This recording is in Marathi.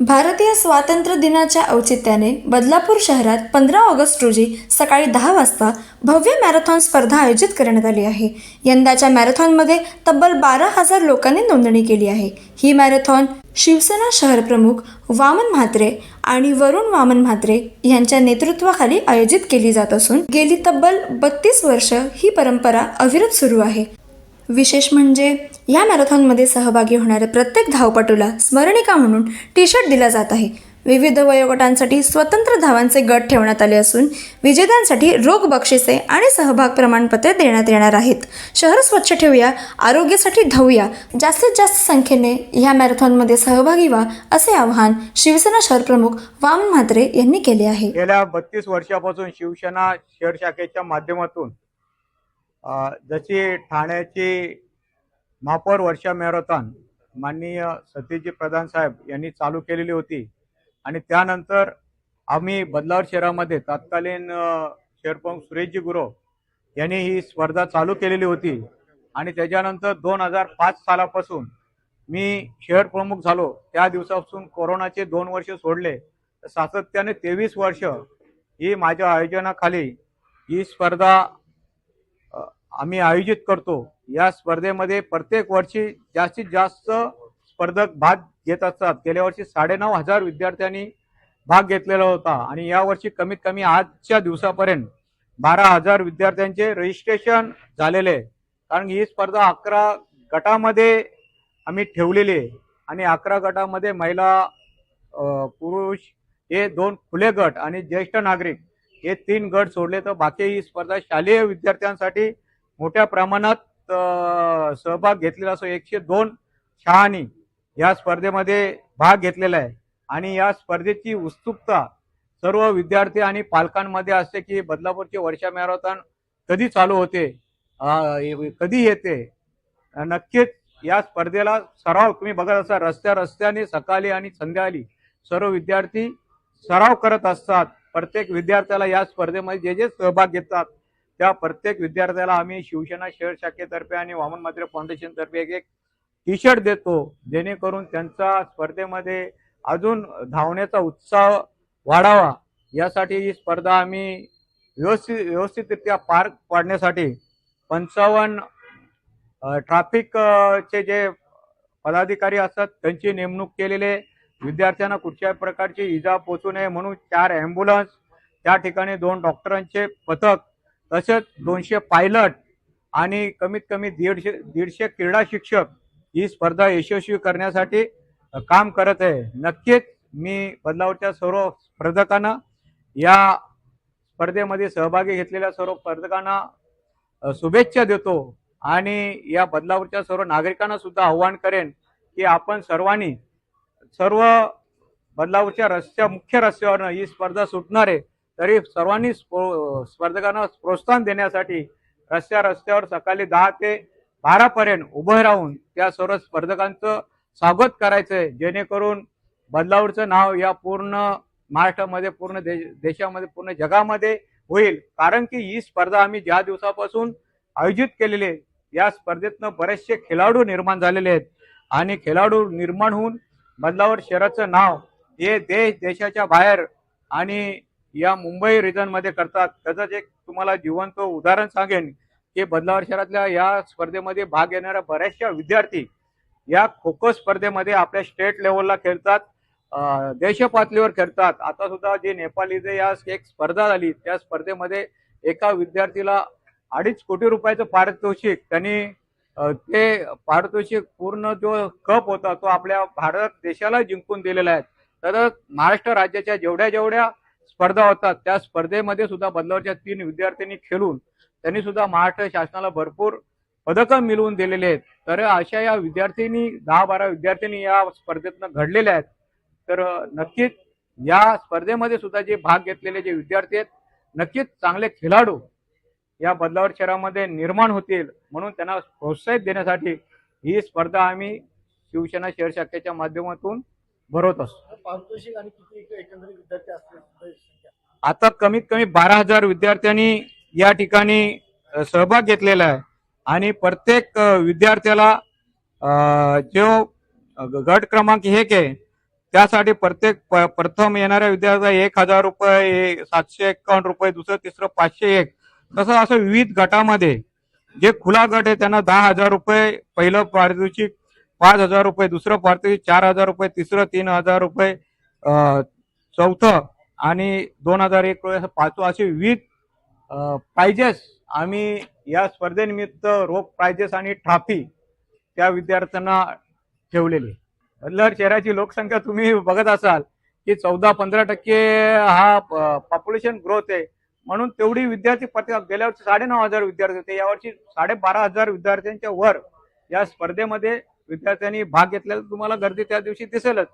भारतीय स्वातंत्र्य दिनाच्या औचित्याने बदलापूर शहरात पंधरा ऑगस्ट रोजी सकाळी दहा वाजता भव्य मॅरेथॉन स्पर्धा आयोजित करण्यात आली आहे. यंदाच्या मॅरेथॉनमध्ये तब्बल बारा हजार लोकांनी नोंदणी केली आहे. ही मॅरेथॉन शिवसेना शहरप्रमुख वामन म्हात्रे आणि वरुण वामन म्हात्रे यांच्या नेतृत्वाखाली आयोजित केली जात असून गेली तब्बल बत्तीस वर्ष ही परंपरा अविरत सुरू आहे. विशेष म्हणजे या मॅरेथॉनमध्ये सहभागी होणाऱ्या प्रत्येक धावपटूला स्मरणिका म्हणून टी शर्ट दिला जात आहे. विविध वयोगटांसाठी स्वतंत्र धावांचे गट ठेवण्यात आले असून विजेत्यांसाठी रोख बक्षिसे आणि सहभाग प्रमाणपत्रे देण्यात येणार आहेत. शहर स्वच्छ ठेवूया आरोग्यासाठी धावूया जास्तीत जास्त संख्येने ह्या मॅरेथॉनमध्ये सहभागी व्हा असे आवाहन शिवसेना शहरप्रमुख वामन म्हात्रे यांनी केले आहे. गेल्या बत्तीस वर्षापासून शिवसेना शहर शाखेच्या माध्यमातून जशी ठाण्याची महापौर वर्षा मॅरेथॉन माननीय सतीजी प्रधान साहेब यांनी चालू केलेली होती आणि त्यानंतर आम्ही बदलावर शहरामध्ये तत्कालीन शेरपंग सुरेशजी गुरव यांनी ही स्पर्धा चालू केलेली होती आणि त्याच्यानंतर दोन हजार पाच सालापासून मी शहर प्रमुख झालो. त्या दिवसापासून कोरोनाचे दोन वर्ष सोडले. तर सातत्याने तेवीस वर्ष ही माझ्या आयोजनाखाली ही स्पर्धा आम्ही आयोजित करतो. या स्पर्धेमध्ये प्रत्येक वर्षी जास्तीत जास्त स्पर्धक भाग घेत असतात. गेल्या वर्षी साडेनऊ हजार विद्यार्थ्यांनी भाग घेतलेला होता आणि यावर्षी कमीत कमी आजच्या दिवसापर्यंत बारा हजार विद्यार्थ्यांचे रजिस्ट्रेशन झालेले आहे. कारण ही स्पर्धा अकरा गटामध्ये आम्ही ठेवलेली आहे. आणि अकरा गटामध्ये महिला पुरुष हे दोन खुले गट आणि ज्येष्ठ नागरिक हे तीन गट सोडले. तर बाकी ही स्पर्धा शालेय विद्यार्थ्यांसाठी मोठ्या प्रमाणात सहभाग घेतलेला असो एकशे दोन शहानी या स्पर्धेमध्ये भाग घेतलेला आहे. आणि या स्पर्धेची उत्सुकता सर्व विद्यार्थी आणि पालकांमध्ये असते की बदलापूरचे वर्षा मॅरेथॉन कधी चालू होते कधी येते? नक्कीच या स्पर्धेला सराव तुम्ही बघत असा रस्त्या रस्त्याने सकाळी आणि संध्याकाळी सर्व विद्यार्थी सराव करत असतात. प्रत्येक विद्यार्थ्याला या स्पर्धेमध्ये जे जे सहभाग घेतात त्या प्रत्येक विद्यार्थ्याला आम्ही शिवसेना शहर शाखेतर्फे आणि वामन मात्रे फाउंडेशनतर्फे एक एक टी शर्ट देतो जेणेकरून त्यांचा स्पर्धेमध्ये अजून धावण्याचा उत्साह वाढावा. यासाठी ही स्पर्धा आम्ही व्यवस्थित व्यवस्थितरित्या पार पाडण्यासाठी पंचावन्न ट्राफिकचे जे पदाधिकारी असतात त्यांची नेमणूक केलेले विद्यार्थ्यांना कुठच्याही प्रकारची इजा पोचू नये म्हणून चार ॲम्ब्युलन्स त्या ठिकाणी दोन डॉक्टरांचे पथक तसेच दोनशे पायलट आणि कमीत कमी दीडशे दीडशे क्रीडा शिक्षक ही स्पर्धा यशस्वी करण्यासाठी काम करत आहे. नक्कीच मी बदलावरच्या सर्व स्पर्धकांना या स्पर्धेमध्ये सहभागी घेतलेल्या सर्व स्पर्धकांना शुभेच्छा देतो आणि या बदलावरच्या सर्व नागरिकांना सुद्धा आव्हान करेन की आपण सर्वांनी सर्व बदलावरच्या रस्त्या मुख्य रस्त्यावरनं ही स्पर्धा सुटणार आहे. तरी सर्वांनी स्पो- स्पर्धकांना प्रोत्साहन देण्यासाठी रस्त्या रस्त्यावर सकाळी दहा ते बारापर्यंत उभं राहून त्या सर्व स्पर्धकांचं स्वागत करायचं आहे जेणेकरून बदलावरचं नाव या पूर्ण महाराष्ट्रामध्ये पूर्ण देश देशामध्ये पूर्ण जगामध्ये होईल. कारण की ही स्पर्धा आम्ही ज्या दिवसापासून आयोजित केलेली आहे या स्पर्धेतनं बरेचसे खेळाडू निर्माण झालेले आहेत. आणि खेळाडू निर्माण होऊन बदलावर शहराचं नाव हे देश देशाच्या बाहेर आणि या मुंबई रिजनमध्ये करतात. त्याचंच एक तुम्हाला जिवंत उदाहरण सांगेन की बदलावर शहरातल्या या स्पर्धेमध्ये भाग घेणाऱ्या बऱ्याचशा विद्यार्थी या खो खो स्पर्धेमध्ये आपल्या स्टेट लेवलला खेळतात देशपातळीवर देश पातळीवर खेळतात. आता सुद्धा जी नेपाळीचे या एक स्पर्धा झाली त्या स्पर्धेमध्ये एका विद्यार्थीला अडीच कोटी रुपयाचं पारितोषिक त्यांनी ते पारितोषिक पूर्ण जो कप होता तो आपल्या भारत देशाला जिंकून दिलेला आहे. तर महाराष्ट्र राज्याच्या जेवढ्या जेवढ्या स्पर्धा होतात. त्या स्पर्धेमध्ये सुद्धा बदलावरच्या तीन विद्यार्थ्यांनी खेळून त्यांनी सुद्धा महाराष्ट्र शासनाला भरपूर पदकं मिळवून दिलेले आहेत. तर अशा या विद्यार्थ्यांनी दहा बारा विद्यार्थ्यांनी या स्पर्धेतनं घडलेल्या आहेत. तर नक्कीच या स्पर्धेमध्ये सुद्धा जे भाग घेतलेले जे विद्यार्थी आहेत नक्कीच चांगले खेळाडू या बदलावर शहरामध्ये निर्माण होतील म्हणून त्यांना प्रोत्साहित देण्यासाठी ही स्पर्धा आम्ही शिवसेना शहर शाखेच्या माध्यमातून भरवत असतो पारितोषिक आणि किती एकंदरीत विद्यार्थी असतील संख्या आता कमीत कमी बारा हजार विद्यार्थ्यांनी या ठिकाणी सहभाग घेतलेला आहे. आणि प्रत्येक विद्यार्थ्याला जो गट क्रमांक एक आहे त्यासाठी प्रत्येक प्रथम येणाऱ्या विद्यार्थ्याला एक हजार रुपये सातशे एक्कावन्न रुपये दुसरं तिसरं पाचशे एक. तसं असं विविध गटामध्ये जे खुला गट आहे त्यांना दहा हजार रुपये पहिलं पारितोषिक पाच हजार रुपये दुसरं पारितोषिक चार हजार रुपये तिसरं तीन हजार रुपये चौथं आणि दोन हजार एक रुपये पाचवं असे विविध प्राइजेस आम्ही या स्पर्धेनिमित्त रोख प्राइजेस आणि ट्रॉफी त्या विद्यार्थ्यांना ठेवलेली. अल्लर शहराची लोकसंख्या तुम्ही बघत असाल की चौदा पंधरा टक्के हा पॉप्युलेशन ग्रोथ आहे. म्हणून तेवढी विद्यार्थी प्रति गेल्या वर्षी साडेनऊ हजार विद्यार्थी होते. यावर्षी साडेबारा हजार विद्यार्थ्यांच्या वर या स्पर्धेमध्ये विद्यार्थ्यांनी भाग घेतलेला तुम्हाला गर्दी त्या दिवशी दिसेलच.